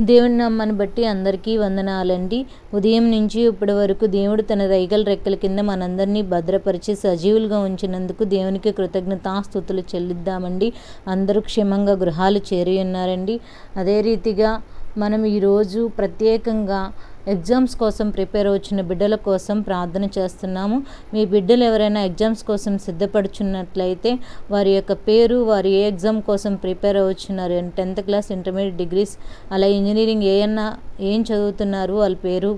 దేవుని నమ్మని బట్టి అందరికీ వందనాలండి. ఉదయం నుంచి ఇప్పటి వరకు దేవుడు తన రైగల రెక్కల కింద మనందరినీ భద్రపరిచి సజీవులుగా ఉంచినందుకు దేవునికి కృతజ్ఞతాస్థుతులు చెల్లిద్దామండి. అందరూ క్షేమంగా గృహాలు చేరి ఉన్నారండి. అదే రీతిగా మనం ఈరోజు ప్రత్యేకంగా ఎగ్జామ్స్ కోసం ప్రిపేర్ అవుతున్న బిడ్డల కోసం ప్రార్థన చేస్తున్నాము. మీ బిడ్డలు ఎవరైనా ఎగ్జామ్స్ కోసం సిద్ధపడుచున్నట్లయితే వారి యొక్క పేరు వారు ఏ ఎగ్జామ్ కోసం ప్రిపేర్ అవుతున్నారు టెన్త్ క్లాస్ ఇంటర్మీడియట్ డిగ్రీస్ అలా ఇంజనీరింగ్ ఏమన్నా ఏం చదువుతున్నారు వాళ్ళ పేరు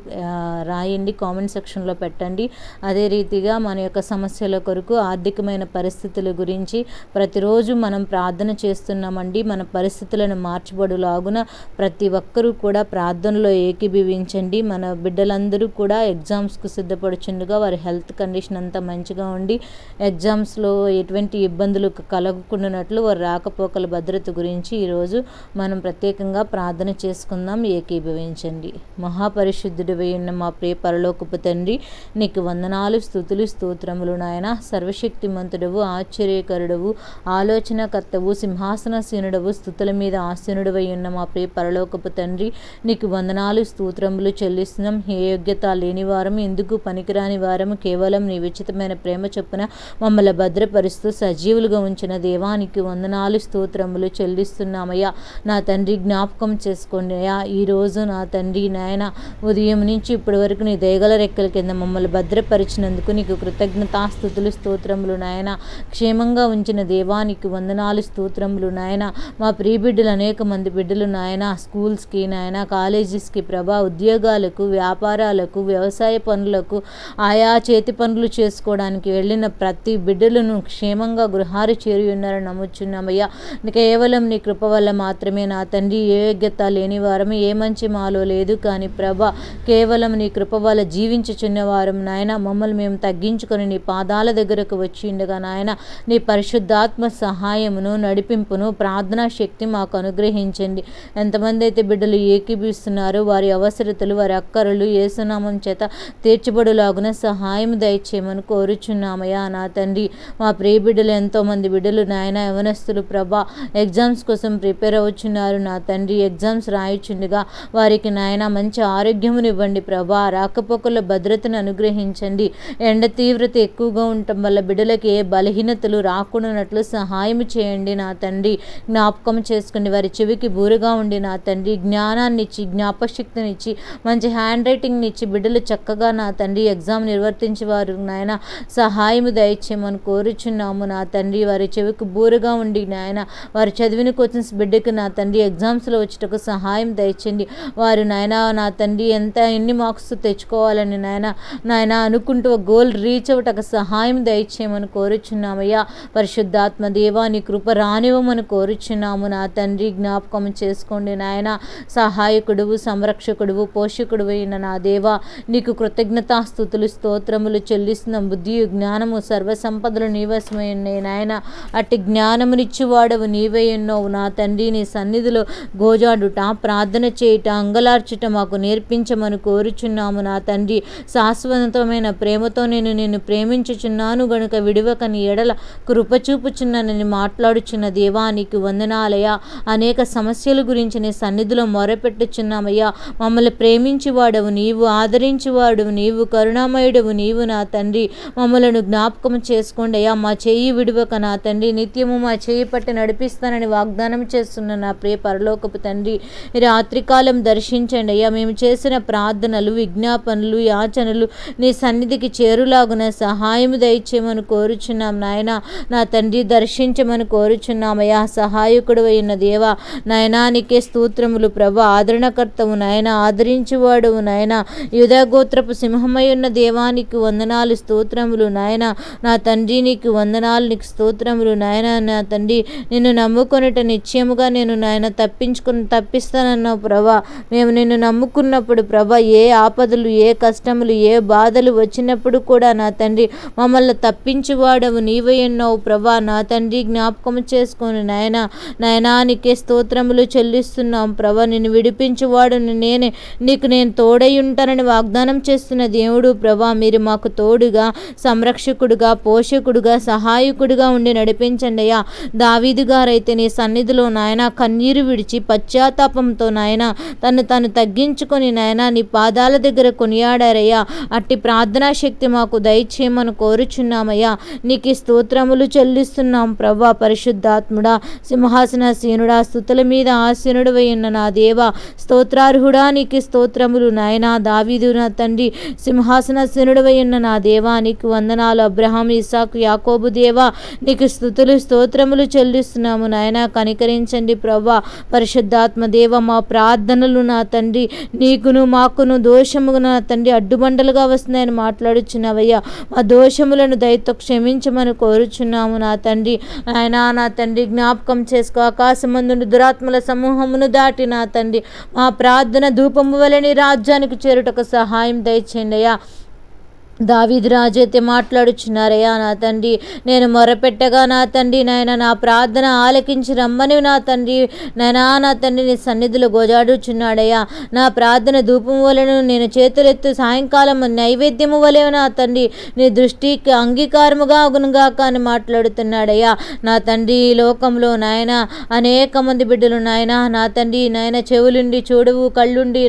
రాయండి కామెంట్ సెక్షన్లో పెట్టండి. అదే రీతిగా మన యొక్క సమస్యల కొరకు ఆర్థికమైన పరిస్థితుల గురించి ప్రతిరోజు మనం ప్రార్థన చేస్తున్నామండి. మన పరిస్థితులను మార్చబడులాగున ప్రతి ఒక్కరూ కూడా ప్రార్థనలో ఏకీభవించండి. మన బిడ్డలందరూ కూడా ఎగ్జామ్స్కు సిద్ధపడుచుండగా వారి హెల్త్ కండిషన్ అంతా మంచిగా ఉండి ఎగ్జామ్స్లో ఎటువంటి ఇబ్బందులు కలగకుండానట్లు వారి రాకపోకల భద్రత గురించి ఈరోజు మనం ప్రత్యేకంగా ప్రార్థన చేసుకుందాం. ఏకీభవించండి. మహాపరిశుద్ధుడు ఉన్న మా ప్రియ పరలోకపు తండ్రి నీకు వందనాలు స్థుతులు స్తోత్రములు నాయన. సర్వశక్తిమంతుడవు ఆశ్చర్యకరుడవు ఆలోచనకర్తవు సింహాసనసీనుడవు స్థుతుల మీద ఆసీనుడవై ఉన్న మా ప్రియ పరలోకపు తండ్రి నీకు వందనాలు స్తోత్రములు చెల్లిస్తున్నాం. ఏ యోగ్యత లేని వారం ఎందుకు పనికిరాని వారము కేవలం నీ విచితమైన ప్రేమ చొప్పున మమ్మల్ని భద్రపరుస్తూ సజీవులుగా ఉంచిన దేవానికి వందనాలు స్తోత్రములు చెల్లిస్తున్నామయ్యా. నా తండ్రి జ్ఞాపకం చేసుకోండి అయ్యా. ఈరోజు నా తండ్రి నాయన ఉదయం నుంచి ఇప్పటి వరకు నీ దయగల రెక్కల కింద మమ్మల్ని భద్రపరిచినందుకు నీకు కృతజ్ఞతాస్థుతులు స్తోత్రములు నాయన. క్షేమంగా ఉంచిన దేవానికి వందనాలు స్తోత్రములు నాయన. మా ప్రియ బిడ్డలు అనేక మంది బిడ్డలు నాయన. స్కూల్స్కి నాయన కాలేజెస్కి ప్రభా ఉద్యోగాలకు వ్యాపారాలకు వ్యవసాయ పనులకు ఆయా చేతి పనులు చేసుకోవడానికి వెళ్ళిన ప్రతి బిడ్డలను క్షేమంగా గృహాలు చేరి ఉన్నారని నమ్ముచున్నామయ్యా. కేవలం నీ కృప వల్ల మాత్రమే నా తండ్రి ఏ యోగ్యత లేని వారం ఏ మంచి మాలో లేదు. కానీ ప్రభా కేవలం నీ కృప వల్ల జీవించుచున్న వారం నాయన. మమ్మల్ని మేము తగ్గించుకొని నీ పాదాల దగ్గరకు వచ్చి ఉండగా నాయన నీ పరిశుద్ధాత్మ సహాయమును నడిపింపును ప్రార్థనా శక్తి మాకు అనుగ్రహించండి. ఎంతమంది అయితే బిడ్డలు ఏకీభిస్తున్నారో వారి అవసరతలు వారి అక్కరలు ఏసునామం చేత తీర్చబడులాగున సహాయం దయచేయమని కోరుచున్నామయ్యా నా తండ్రి. మా ప్రియ బిడ్డలు ఎంతోమంది బిడ్డలు నాయన యవనస్తులు ప్రభా ఎగ్జామ్స్ కోసం ప్రిపేర్ అవుచున్నారు. నా తండ్రి ఎగ్జామ్స్ రాయచుండగా వారికి నాయన మంచి ఆరోగ్యమునివ్వండి ప్రభా. రాకపోకల భద్రతను అనుగ్రహించండి. ఎండ తీవ్రత ఎక్కువగా ఉండటం వల్ల బిడ్డలకి ఏ బలహీనతలు రాకుండానట్లు సహాయం చేయండి నా తండ్రి. జ్ఞాపకం చేసుకుని వారి చెవికి బూరుగా ఉండి నా తండ్రి జ్ఞానాన్ని ఇచ్చి జ్ఞాపశక్తిని మంచి హ్యాండ్ రైటింగ్ని ఇచ్చి బిడ్డలు చక్కగా నా తండ్రి ఎగ్జామ్ నిర్వర్తించి వారు నాయన సహాయం దయచేయమని కోరుచున్నాము. నా తండ్రి వారి చెవికి బూరుగా ఉండి నాయన వారి చదివిన క్వశ్చన్స్ బిడ్డకు నా తండ్రి ఎగ్జామ్స్లో వచ్చేటకు సహాయం దయచేయండి వారు నాయన నా తండ్రి ఎంత ఎన్ని మార్క్స్ తెచ్చుకోవాలని నాయన నాయన అనుకుంటూ గోల్ రీచ్ అవ్వటకు సహాయం దయచేయమని కోరుచున్నామయ్యా. పరిశుద్ధాత్మ దేవా నీ కృప రానివ్వమని కోరుచున్నాము. నా తండ్రి జ్ఞాపకం చేసుకోండి నాయన. సహాయకుడువు సంరక్షకుడువు పోషకుడు అయిన నా దేవా నీకు కృతజ్ఞతాస్థుతులు స్తోత్రములు చెల్లిస్తున్న బుద్ధి జ్ఞానము సర్వసంపదలు నీవసమై ఉన్నాయి నాయన. అట్టి జ్ఞానమునిచ్చువాడవు నీవే ఉన్నావు నా తండ్రి నీ సన్నిధిలో గోజాడుట ప్రార్థన చేయుట అంగలార్చుట మాకు నేర్పించమని కోరుచున్నాము. నా తండ్రి శాశ్వతమైన ప్రేమతో నేను నిన్ను ప్రేమించుచున్నాను. గనుక విడివక నీ ఎడల కృపచూపుచున్నానని మాట్లాడుచున్న దేవా నీకు వందనాలయ అనేక సమస్యల గురించి నీ సన్నిధిలో మొరపెట్టుచున్నామయ్యా. మమ్మల్ని ప్రేమించువాడవు నీవు ఆదరించువాడవు నీవు కరుణామయుడవు నీవు నా తండ్రి. మమ్మలను జ్ఞాపకం చేసుకోండి అయ్యా. మా చేయి విడువక నా తండ్రి. నిత్యము మా చేయి పట్టి నడిపిస్తానని వాగ్దానం చేస్తున్న నా ప్రియ పరలోకపు తండ్రి. రాత్రికాలం దర్శించండి అయ్యా. మేము చేసిన ప్రార్థనలు విజ్ఞాపనలు యాచనలు నీ సన్నిధికి చేరులాగున సహాయం దయచేయమని కోరుచున్నాం నాయన. నా తండ్రి దర్శించమని కోరుచున్నామయ్యా సహాయకుడు అయిన దేవా నయనానికే స్తోత్రములు ప్రభు. ఆదరణకర్తవు నాయన ఆదరించువాడువు నాయన. యుధగోత్రపు సింహమై ఉన్న దేవానికి వందనాలు స్తోత్రములు నాయన. నా తండ్రి నీకు వందనాలు నీకు స్తోత్రములు నాయన. నా తండ్రి నిన్ను నమ్ముకొనుట నిశ్చయముగా నేను నాయన తప్పించుకుని తప్పిస్తానన్నావు ప్రభా. మేము నిన్ను నమ్ముకున్నప్పుడు ప్రభా ఏ ఆపదలు ఏ కష్టములు ఏ బాధలు వచ్చినప్పుడు కూడా నా తండ్రి మమ్మల్ని తప్పించువాడవు నీవే ఉన్నావు ప్రభా. నా తండ్రి జ్ఞాపకం చేసుకొని నాయన. నయనానికే స్తోత్రములు చెల్లిస్తున్నాం ప్రభా. నిన్ను విడిపించువాడు నేనే. నీకు నేను తోడై ఉంటానని వాగ్దానం చేస్తున్న దేవుడు ప్రభా మీరు మాకు తోడుగా సంరక్షకుడుగా పోషకుడుగా సహాయకుడుగా ఉండి నడిపించండి అయ్యా. దావీదు గారైతే నీ సన్నిధిలో నాయన కన్నీరు విడిచి పశ్చాత్తాపంతో నాయన తను తను తగ్గించుకొని నాయన నీ పాదాల దగ్గర కొనియాడారయ్యా. అట్టి ప్రార్థనా శక్తి మాకు దయచేయమని కోరుచున్నామయ్యా. నీకు స్తోత్రములు చెల్లిస్తున్నాం ప్రభా పరిశుద్ధాత్ముడా సింహాసన సీనుడా స్థుతుల మీద ఆసీనుడు ఉన్న నా దేవ స్తోత్రార్హుడా నీకు స్తోత్రములు నాయనా. దావీదు నా తండ్రి సింహాసన సీనుడు ఉన్న నా దేవా నీకు వందనాలు. అబ్రహాం ఇసాకు యాకోబు దేవా నీకు స్థుతులు స్తోత్రములు చెల్లిస్తున్నాము నాయనా. కనికరించండి ప్రభా పరిశుద్ధాత్మ దేవ మా ప్రార్థనలు నా తండ్రి నీకును మాకును దోషముగా నా తండ్రి అడ్డుబండలుగా వస్తున్నాయని మాట్లాడుచున్నావయ్యా. మా దోషములను దయతో క్షమించమని కోరుచున్నాము నా తండ్రి. ఆయన నా తండ్రి జ్ఞాపకం చేసుకో. ఆకాశమందుని దురాత్మల సమూహమును దాటి నా తండ్రి. మా ప్రార్థన ధూపము వలని రాజ్యానికి చేరుటకు సహాయం దయచేయండియా దావీదు రాజు అయితే మాట్లాడుచున్నారయ్యా నా తండ్రి నేను మొరపెట్టగా నా తండ్రి నాయన నా ప్రార్థన ఆలకించి రమ్మని నా తండ్రి నాయనా నా తండ్రి నీ సన్నిధిలో గోజాడుచున్నాడయ్యా. నా ప్రార్థన ధూపం వలెను నేను చేతులెత్తు సాయంకాలం నైవేద్యము వలె నా తండ్రి నీ దృష్టికి అంగీకారముగా అగునుగా కానీ మాట్లాడుతున్నాడయ్యా. నా తండ్రి ఈ లోకంలో నాయన అనేక మంది బిడ్డలు నాయన నా తండ్రి నాయన చెవులుండి చూడవు కళ్ళుండి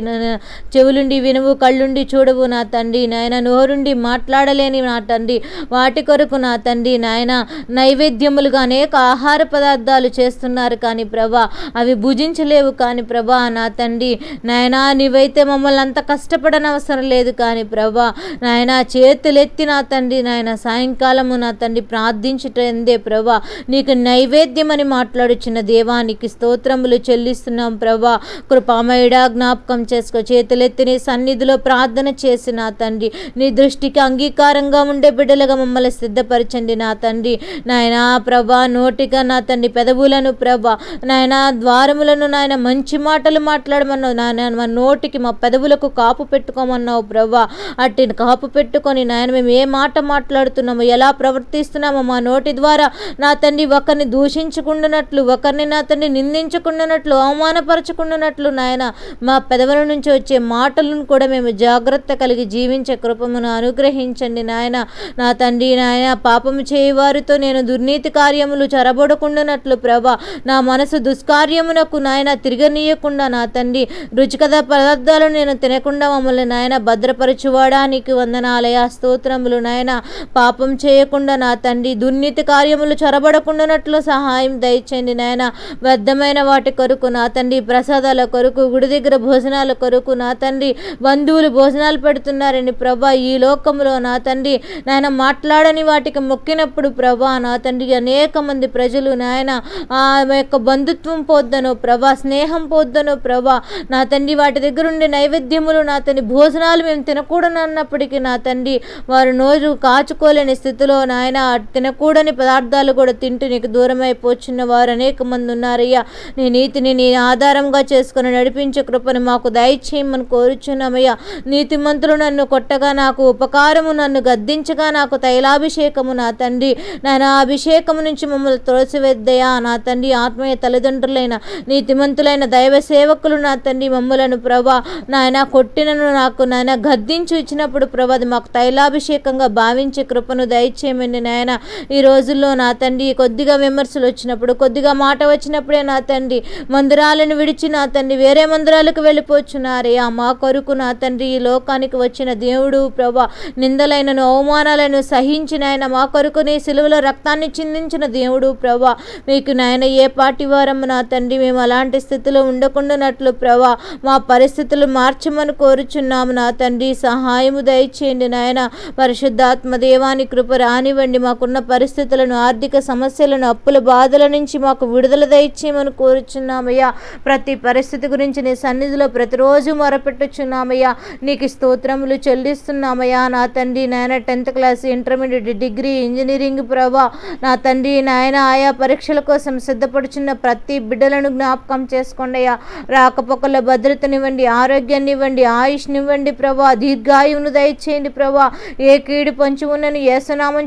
చెవులుండి వినవు కళ్ళుండి చూడవు నా తండ్రి నాయన నోరుండి మాట్లాడలేని నా తండ్రి. వాటి కొరకు నా తండ్రి నాయన నైవేద్యములుగా అనేక ఆహార పదార్థాలు చేస్తున్నారు కానీ ప్రభా అవి భుజించలేవు కానీ ప్రభా నా తండ్రి. నాయనా నీవైతే మమ్మల్ని అంత కష్టపడనవసరం లేదు కానీ ప్రభా నాయన చేతులెత్తి నా తండ్రి నాయన సాయంకాలము నా తండ్రి ప్రార్థించుటందే ప్రభా. నీకు నైవేద్యం అని మాట్లాడుచున్న దేవానికి స్తోత్రములు చెల్లిస్తున్నాం ప్రభా. కృపామయుడా జ్ఞాపకం చేసుకో. చేతులెత్తి నీ సన్నిధిలో ప్రార్థన చేసి నా తండ్రి. నీ దృష్టి దృష్టికి అంగీకారంగా ఉండే బిడ్డలుగా మమ్మల్ని సిద్ధపరచండి నా తండ్రి. నాయనా ప్రభా నోటిగా నా తండ్రి పెదవులను ప్రభా నాయనా ద్వారములను నాయన మంచి మాటలు మాట్లాడమన్నావు. నాయన మా నోటికి మా పెదవులకు కాపు పెట్టుకోమన్నావు ప్రభా. అట్టిని కాపు పెట్టుకొని నాయన మేము ఏ మాట మాట్లాడుతున్నామో ఎలా ప్రవర్తిస్తున్నామో మా నోటి ద్వారా నా తండ్రి ఒకరిని దూషించుకుంటున్నట్లు ఒకరిని నా తండ్రి నిందించుకుంటున్నట్లు అవమానపరచుకుంటున్నట్లు నాయన మా పెదవుల నుంచి వచ్చే మాటలను కూడా మేము జాగ్రత్త కలిగి జీవించే కృపమును అనుగ్రహించండి నాయన. నా తండ్రి నాయన పాపము చేయవారితో నేను దుర్నీతి కార్యములు చొరబడకుండానట్లు ప్రభా. నా మనసు దుష్కార్యమునకు నాయన తిరగనీయకుండా నా తండ్రి రుచికద పదార్థాలను నేను తినకుండా మమ్మల్ని నాయన భద్రపరచువాడానికి వందనాలయ స్తోత్రములు నాయన. పాపం చేయకుండా నా తండ్రి దుర్నీతి కార్యములు చొరబడకుండానట్లు సహాయం దయచేయండి నాయన. వ్యర్థమైన వాటి కొరకు నా తండ్రి ప్రసాదాల కొరకు గుడి దగ్గర భోజనాల కొరకు నా తండ్రి బంధువులు భోజనాలు పెడుతున్నారని ప్రభా. ఈ లోకంలో నా తండ్రి నాయన మాట్లాడని వాటికి మొక్కినప్పుడు ప్రభా నా తండ్రి అనేక మంది ప్రజలు నాయన ఆ యొక్క బంధుత్వం పోద్దనో ప్రభా స్నేహం పోద్దనో ప్రభా నా తండ్రి వాటి దగ్గర ఉండే నైవేద్యములు నా తండ్రి భోజనాలు మేము తినకూడను అన్నప్పటికీ నా తండ్రి వారు నోరు కాచుకోలేని స్థితిలో నాయన తినకూడని పదార్థాలు కూడా తింటూ నీకు దూరం అయిపోచున్న వారు అనేక మంది ఉన్నారయ్యా. నీ నీతిని నీ ఆధారంగా చేసుకుని నడిపించే కృపను మాకు దయచేయమని కోరుచున్నామయ్యా. నీతిమంతులు నన్ను కొట్టగా నాకు ప్రకారము నన్ను గద్దించగా నాకు తైలాభిషేకము నా తండ్రి. నా అభిషేకము నుంచి మమ్మల్ని త్రోసివెద్దయా నా తండ్రి. ఆత్మీయ తల్లిదండ్రులైన నీతిమంతులైన దైవ సేవకులు నా తండ్రి మమ్మలను ప్రభా. నాయన కొట్టినను నాకు నాయన గద్దించి ఇచ్చినప్పుడు ప్రభా అది మాకు తైలాభిషేకంగా భావించే కృపను దయచేయమండి నాయన. ఈ రోజుల్లో నా తండ్రి కొద్దిగా విమర్శలు వచ్చినప్పుడు కొద్దిగా మాట వచ్చినప్పుడే నా తండ్రి మందిరాలను విడిచి నా తండ్రి వేరే మందిరాలకు వెళ్ళిపోచున్నారే ఆ మా కొరకు నా తండ్రి ఈ లోకానికి వచ్చిన దేవుడు ప్రభా. నిందలైనను అవమానాలను సహించిన ఆయన మా కొరకు నీ సిలువలో రక్తాన్ని చిందించిన దేవుడు ప్రభా. మీకు నాయన ఏ పాటి వారము నా తండ్రి మేము అలాంటి స్థితిలో ఉండకుండానట్లు ప్రభా. మా పరిస్థితులు మార్చమని కోరుచున్నాము నా తండ్రి. సహాయము దయచేయండి నాయన. పరిశుద్ధాత్మ దేవాని కృప రానివ్వండి. మాకున్న పరిస్థితులను ఆర్థిక సమస్యలను అప్పుల బాధల నుంచి మాకు విడుదల దయచేయమని కోరుచున్నామయ్యా. ప్రతి పరిస్థితి గురించి నీ సన్నిధిలో ప్రతిరోజు మొరపెట్టుచున్నామయ్యా. నీకు స్తోత్రములు చెల్లిస్తున్నామయ్యా. నా తండ్రి నాయన tenth class intermediate degree engineering ప్రభా నా తండ్రి నాయన ఆయా పరీక్షల కోసం సిద్ధపడుచున్న ప్రతి బిడ్డలను జ్ఞాపకం చేసుకోండి అయ్యా. రాకపోకల భద్రతనివ్వండి ఆరోగ్యాన్ని ఇవ్వండి ఆయుష్నివ్వండి ప్రభా. దీర్ఘాయువును దయచేయండి ప్రభా. ఏ కీడు పంచి ఉన్నని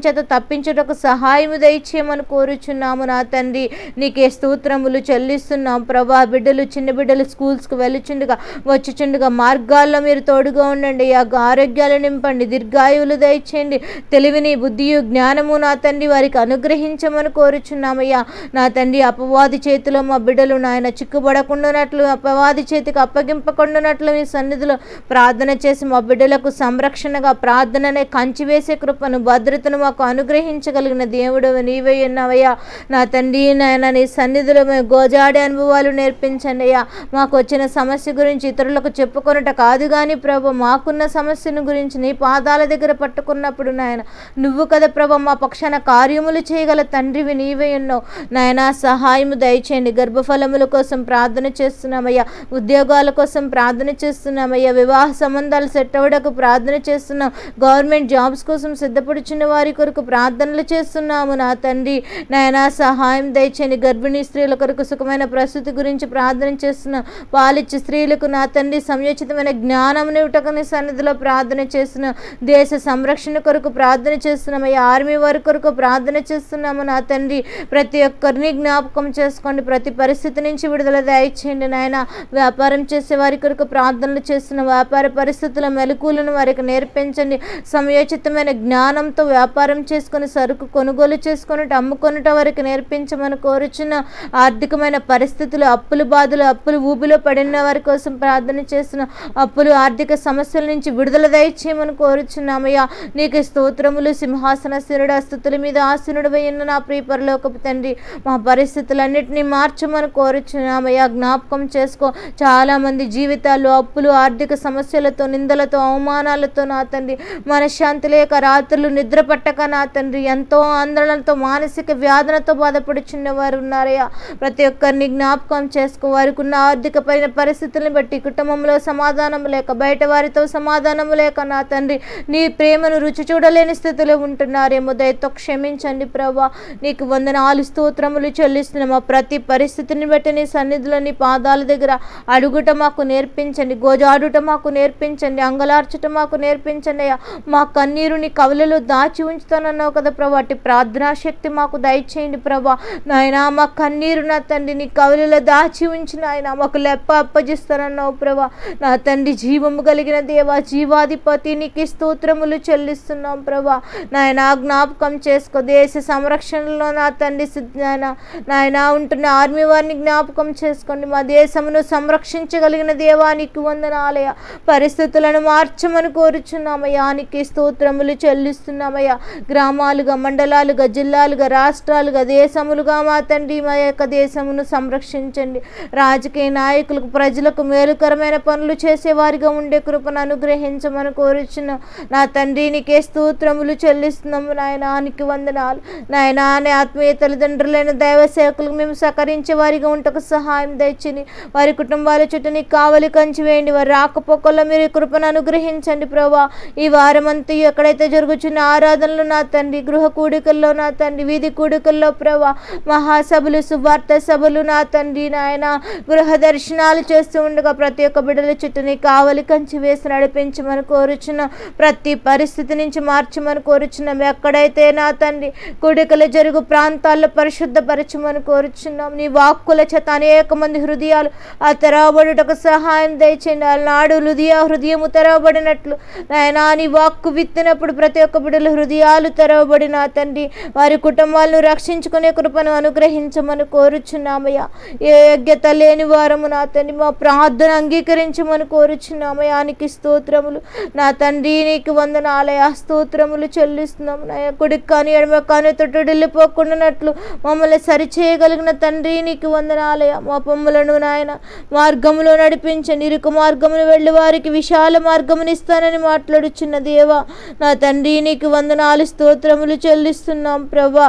చేత తప్పించుటకు సహాయము దయచేయమని కోరుచున్నాము నా తండ్రి. నీకే స్తోత్రములు చెల్లిస్తున్నాం ప్రభా. బిడ్డలు చిన్న బిడ్డలు స్కూల్స్కి వెళ్ళుచుండగా వచ్చుచుండగా మార్గాల్లో మీరు తోడుగా ఉండండి ఆ ఆరోగ్యాలు నింపండి దీర్ఘాయువులు దయచేయండి. తెలివిని బుద్ధియు జ్ఞానము నా తండ్రి వారికి అనుగ్రహించమని కోరుచున్నామయ్యా. నా తండ్రి అపవాది చేతిలో మా బిడ్డలు నాయన చిక్కుబడకుండానట్లు అపవాది చేతికి అప్పగింపకుండానట్లు మీ సన్నిధిలో ప్రార్థన చేసి మా బిడ్డలకు సంరక్షణగా ప్రార్థననే కంచి వేసే కృపను భద్రతను మాకు అనుగ్రహించగలిగిన దేవుడు నీవే ఉన్నావయ్యా. నా తండ్రి నాయన నీ సన్నిధిలో మేము గోజాడే అనుభవాలు నేర్పించండి అయ్యా. మాకు వచ్చిన సమస్య గురించి ఇతరులకు చెప్పుకొనుట కాదు కానీ ప్రభు మాకున్న సమస్యను గురించి నీ పాదాల దగ్గర పట్టుకున్నప్పుడు నాయన నువ్వు కదా ప్రభ మా పక్షాన కార్యములు చేయగల తండ్రివి నీవే ఉన్నావు. నాయన సహాయము దయచేయండి. గర్భఫలముల కోసం ప్రార్థన చేస్తున్నామయ్యా. ఉద్యోగాల కోసం ప్రార్థన చేస్తున్నామయ్యా. వివాహ సంబంధాలు సెట్ అవ్వడకు ప్రార్థన చేస్తున్నాం. గవర్నమెంట్ జాబ్స్ కోసం సిద్ధపడుచున్న వారి కొరకు ప్రార్థనలు చేస్తున్నాము నా తండ్రి. నాయన సహాయం దయచేయండి. గర్భిణీ స్త్రీల కొరకు సుఖమైన ప్రసూతి గురించి ప్రార్థన చేస్తున్నాం. పాలిచ్చే స్త్రీలకు నా తండ్రి సంయోచితమైన జ్ఞానం ఇవ్వటకని సన్నిధిలో ప్రార్థన చేస్తున్నాం. దేశ సంరక్షణ కొరకు ప్రార్థన చేస్తున్నాము అయ్యా ఆర్మీ వారి కొరకు ప్రార్థన చేస్తున్నాము నా తండ్రి ప్రతి ఒక్కరిని జ్ఞాపకం చేసుకోండి. ప్రతి పరిస్థితి నుంచి విడుదల దయచేయండి నాయన. వ్యాపారం చేసే వారి కొరకు ప్రార్థనలు చేస్తున్న వ్యాపార పరిస్థితుల మెలకులను వారికి నేర్పించండి. సమయోచితమైన జ్ఞానంతో వ్యాపారం చేసుకొని సరుకు కొనుగోలు చేసుకొని అమ్ముకొనుట వారికి నేర్పించమని కోరుచున్న ఆర్థికమైన పరిస్థితులు అప్పులు బాధలు అప్పులు ఊబిలో పడిన వారి కోసం ప్రార్థన చేస్తున్న అప్పులు ఆర్థిక సమస్యల నుంచి విడుదల దయచేయమని కోరుచున్నామయ్యా నీకు స్తోత్రములు సింహాసన శిరుడు స్థుతుల మీద ఆసనుడు ఉన్న నా ప్రియపరలోకపు తండ్రి మా పరిస్థితులన్నింటినీ మార్చమని కోరుచున్నామయ్యా. జ్ఞాపకం చేసుకో చాలామంది జీవితాలు అప్పులు ఆర్థిక సమస్యలతో నిందలతో అవమానాలతో నా తండ్రి మనశ్శాంతి లేక రాత్రులు నిద్ర పట్టక నా తండ్రి ఎంతో ఆందోళనతో మానసిక వ్యాధనతో బాధపడుచున్న వారు ఉన్నారయ్యా. ప్రతి ఒక్కరిని జ్ఞాపకం చేసుకో వారికి ఉన్న ఆర్థిక పైన పరిస్థితులను బట్టి కుటుంబంలో సమాధానం లేక బయట వారితో సమాధానం లేక నా తండ్రి నీ ప్రేమను రుచి చూడలేని స్థితిలో ఉంటున్నారేమో. దయతో క్షమించండి ప్రభా. నీకు వందనాలు స్తోత్రములు చెల్లిస్తున్నాము ప్రతి పరిస్థితిని బట్టి నీ సన్నిధిలో నీ పాదాల దగ్గర అడుగుట మాకు నేర్పించండి. గోజాడుట మాకు నేర్పించండి. అంగలార్చుట మాకు నేర్పించండి అయ్యా. మా కన్నీరు నీ కవులలో దాచి ఉంచుతానన్నావు కదా ప్రభా. అట్టి ప్రార్థనా శక్తి మాకు దయచేయండి ప్రభా. నాయనా మా కన్నీరు నా తండ్రి నీ కవులలో దాచి ఉంచిన ఆయన మాకు లెప్ప అప్పజిస్తానన్నావు ప్రభా. నా తండ్రి జీవము కలిగిన దేవా జీవాధిపతి నీకు స్తోత్రములు చెల్లిస్తున్నాం ప్రభా. నాయన జ్ఞాపకం చేసుకో. దేశ సంరక్షణలో నా తండ్రి సిద్ధ- నాయన నాయన ఉంటున్న ఆర్మీ వారిని జ్ఞాపకం చేసుకోండి. మా దేశమును సంరక్షించగలిగిన దేవానికి వందనాలయ పరిస్థితులను మార్చమని కోరుచున్నామయ్యా. నీకు స్తోత్రములు చెల్లిస్తున్నామయ్యా. గ్రామాలుగా మండలాలుగా జిల్లాలుగా రాష్ట్రాలుగా దేశములుగా మా తండ్రి మా యొక్క దేశమును సంరక్షించండి. రాజకీయ నాయకులకు ప్రజలకు మేలుకరమైన పనులు చేసేవారిగా ఉండే కృపను అనుగ్రహించమని కోరుచున్నాం. నా తండ్రి నీకే స్తోత్రములు చెల్లిస్తున్నాము నాయనానికి వందనాలు. నాయన అనే ఆత్మీయ తల్లిదండ్రులైన దైవ సేవకులకు మేము సహకరించే వారిగా ఉంటకు సహాయం తెచ్చింది వారి కుటుంబాల చుట్టూ నీకు కావలి కంచి వేయండి. వారి రాకపోకల్లో మీరు కృపను అనుగ్రహించండి ప్రభా. ఈ వారమంతా ఎక్కడైతే జరుగుతున్న ఆరాధనలు నా తండ్రి గృహ కూడికల్లో నా తండ్రి వీధి కూడికల్లో ప్రభా. మహాసభలు సువార్త సభలు నా తండ్రి నాయన. గృహ దర్శనాలు చేస్తూ ఉండగా ప్రతి ఒక్క బిడ్డల చుట్టూ నీ కావలి కంచి వేసి నడిపించమని కోరుచున్న. ప్రతి పరిస్థితి నుంచి మార్చమని కోరుచున్నాం ఎక్కడైతే నా తండ్రి కూడికలు జరుగు ప్రాంతాల్లో పరిశుద్ధపరచమని కోరుచున్నాం నీ వాక్కుల చేత అనేక మంది హృదయాలు ఆ తెరవబడుటకు సహాయం దయచేయండి. నాడు హృదయ హృదయము తెరవబడినట్లు నాయనా నీ వాక్కు విత్తినప్పుడు ప్రతి ఒక్క బిడ్డల హృదయాలు తెరవబడిన తండ్రి వారి కుటుంబాలను రక్షించుకునే కృపను అనుగ్రహించమని కోరుచున్నామయ్యా. ఏ యోగ్యత లేని వారము నా తండ్రి మా ప్రార్థన అంగీకరించమని కోరుచున్నామయ్యానికి స్తోత్రములు. నా తండ్రి నీకు వందనాలయ స్తోత్రములు చెల్లిస్తున్నాము నా కుడికి కానీ ఎడమ కానీ తొట్టుడిల్లిపోకుండానట్లు మమ్మల్ని సరిచేయగలిగిన తండ్రి నీకు వందనాలయ. మా పొమ్మలను నాయన మార్గములో నడిపించండి ఇరుకు మార్గమును వెళ్ళి వారికి విశాల మార్గమును ఇస్తానని మాట్లాడుచున్న దేవా నా తండ్రి నీకు వందనాలు స్తోత్రములు చెల్లిస్తున్నాం ప్రభా.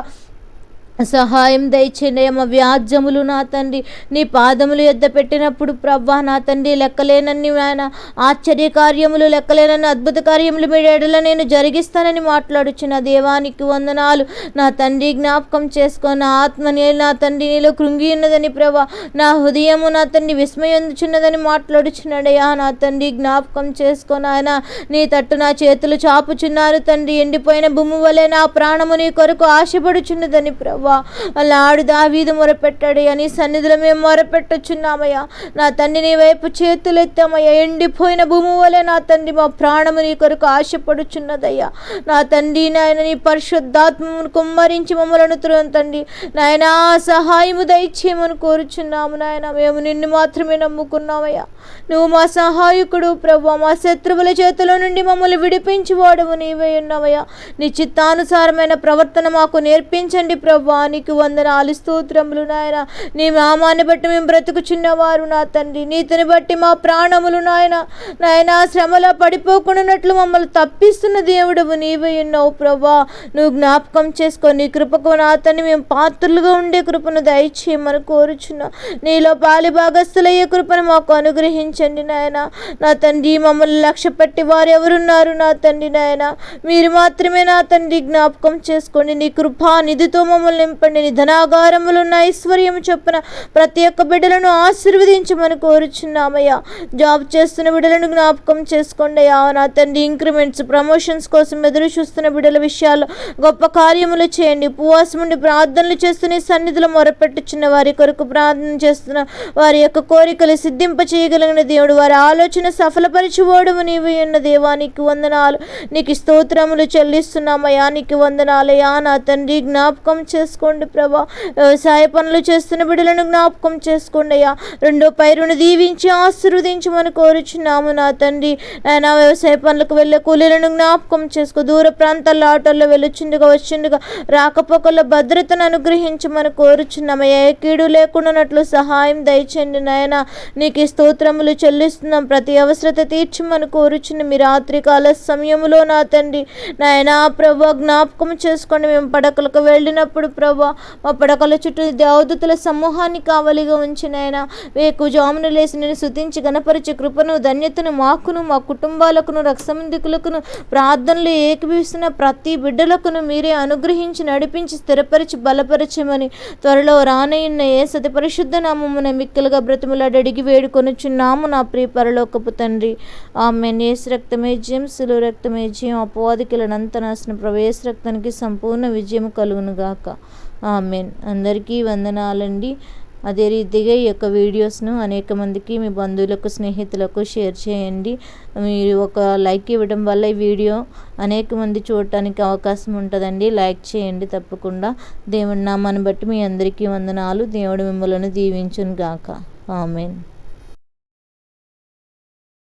సహాయం దయచేయమ వ్యాజ్యములు నా తండ్రి. నీ పాదములు ఎద్ద పెట్టినప్పుడు ప్రభా నా తండ్రి లెక్కలేనన్ని ఆయన ఆశ్చర్య కార్యములు లెక్కలేనన్ని అద్భుత కార్యములు మీ ఎడల నేను జరిగిస్తానని మాట్లాడుచున్న దేవానికి వందనాలు. నా తండ్రి జ్ఞాపకం చేసుకొని నా ఆత్మని నా తండ్రి నీలో కృంగి ఉన్నదని ప్రభా నా హృదయము నా తండ్రి విస్మయందుచున్నదని మాట్లాడుచున్నాడయ్యా నా తండ్రి జ్ఞాపకం చేసుకొని ఆయన నీ తట్టు నా చేతులు చాపుచున్నారు తండ్రి. ఎండిపోయిన భూమి వలె నా ప్రాణము నీ కొరకు ఆశపడుచున్నదని ప్రభా అలాడు దావీదు మొరపెట్టాడు అని సన్నిధిలో మేము మొరపెట్టొచ్చున్నామయ్యా నా తండ్రి నీ వైపు చేతులెత్తామయ్యా. ఎండిపోయిన భూమి వలె నా తండ్రి మా ప్రాణము నీ కొరకు ఆశపడుచున్నదయ్యా. నా తండ్రి నాయన నీ పరిశుద్ధాత్మను కుమ్మరించి మమ్మలను తండ్రి. నాయన సహాయము దయచేయమని కోరుచున్నాము నాయన. మేము నిన్ను మాత్రమే నమ్ముకున్నామయ్యా. నువ్వు మా సహాయకుడు ప్రభు మా శత్రువుల చేతిలో నుండి మమ్మల్ని విడిపించి వాడవు నీవే ఉన్నావయ్యా. నీ చిత్తానుసారమైన ప్రవర్తన మాకు నేర్పించండి ప్రభు నీకు వందనాలు స్తోత్రములు నాయన. నీ నామాన్ని బట్టి మేము బ్రతుకుచున్నవారు నా తండ్రి. నీతిని బట్టి మా ప్రాణములు నాయన. నాయన శ్రమలో పడిపోకుండానట్లు మమ్మల్ని తప్పిస్తున్న దేవుడవు నీవే ఉన్నావు ప్రభా. నువ్వు జ్ఞాపకం చేసుకో నీ కృపకు నా తండ్రి మేము పాత్రలుగా ఉండే కృపను దయచేయమని కోరుచున్నా. నీలో పాలి భాగస్థులయ్యే కృపను మాకు అనుగ్రహించండి నాయన. నా తండ్రి మమ్మల్ని లక్ష్య పెట్టి వారు ఎవరున్నారు నా తండ్రి నాయన? మీరు మాత్రమే నా తండ్రి జ్ఞాపకం చేసుకోండి. నీ కృపా నిధితో మమ్మల్ని నింపండి నీ ధనాగారములు ఉన్న ఐశ్వర్యం చొప్పున ప్రతి ఒక్క బిడ్డలను ఆశీర్వదించమని కోరుచున్నామయ్యా. జాబ్ చేస్తున్న బిడ్డలను జ్ఞాపకం చేసుకోండి అయ్యా. నా తండ్రి ఇంక్రిమెంట్స్ ప్రమోషన్స్ కోసం ఎదురు చూస్తున్న బిడ్డల విషయాల్లో గొప్ప కార్యములు చేయండి. ఉపవాసం ఉండి ప్రార్థనలు చేస్తున్న సన్నిధిలో మొరపెట్టుచున్న వారి కొరకు ప్రార్థన చేస్తున్న వారి యొక్క కోరికలు సిద్ధింప చేయగలిగిన దేవుడు. వారి ఆలోచన సఫలపరిచివాడు నీవు ఉన్న దేవానికి వందనాలు. నీకు స్తోత్రములు చెల్లిస్తున్నామయ్యా. నీకు వందనాలయ్యా. నా తండ్రి జ్ఞాపకం చేసుకోండి ప్రభా. వ్యవసాయ పనులు చేస్తున్న బిడ్డలను జ్ఞాపకం చేసుకోండి అయ్యా. రెండో పైరును దీవించి ఆశీర్వదించమని కోరుచున్నాము నా తండ్రి. ఆయన వ్యవసాయ పనులకు వెళ్ళే కూలీలను జ్ఞాపకం చేసుకో. దూర ప్రాంతాల్లో ఆటోల్లో వెళ్ళొచ్చిండుగా వచ్చిండుగా రాకపోకల భద్రతను అనుగ్రహించమని కోరుచున్నామయ్యా ఏ కీడు లేకుండానట్లు సహాయం దయచండి నాయన. నీకు స్తోత్రములు చెల్లిస్తున్నాం. ప్రతి అవసరత తీర్చమని కోరుచున్న. మీ రాత్రికాల సమయంలో నా తండ్రి. నాయన ప్రభు జ్ఞాపకం చేసుకోండి. మేము పడకలకు వెళ్ళినప్పుడు ప్రభా మా పడకల చుట్టూ దేవదూతల సమూహాన్ని కావలిగా ఉంచిన వేకు జామును లేసి నేను శుతించి గణపరిచే కృపను ధన్యతను మాకును మా కుటుంబాలకును రక్షమందికులకును ప్రార్థనలు ఏకీభవిస్తున్న ప్రతి బిడ్డలకును మీరే అనుగ్రహించి నడిపించి స్థిరపరిచి బలపరచమని త్వరలో రానయ్యున్న ఏ సతి పరిశుద్ధ నామమున మిక్కలుగా బ్రతిములాడి అడిగి వేడుకొనుచున్నాము నా ప్రియ పరలోకపు తండ్రి. ఆమె నేసు రక్తమే జయం సులు రక్తమే జయం అపవాదికులనంత నాశన ప్రవేశ రక్తానికి సంపూర్ణ విజయం కలుగును గాక ఆమెన్. అందరికీ వందనాలండి. అదే రీతిగా ఈ యొక్క వీడియోస్ను అనేక మందికి మీ బంధువులకు స్నేహితులకు షేర్ చేయండి. మీరు ఒక లైక్ ఇవ్వడం వల్ల ఈ వీడియో అనేక మంది చూడటానికి అవకాశం ఉంటుందండి. లైక్ చేయండి తప్పకుండా. దేవుడి నామాన్ని బట్టి మీ అందరికీ వందనాలు. దేవుడు మిమ్మల్ని దీవించును గాక ఆమెన్.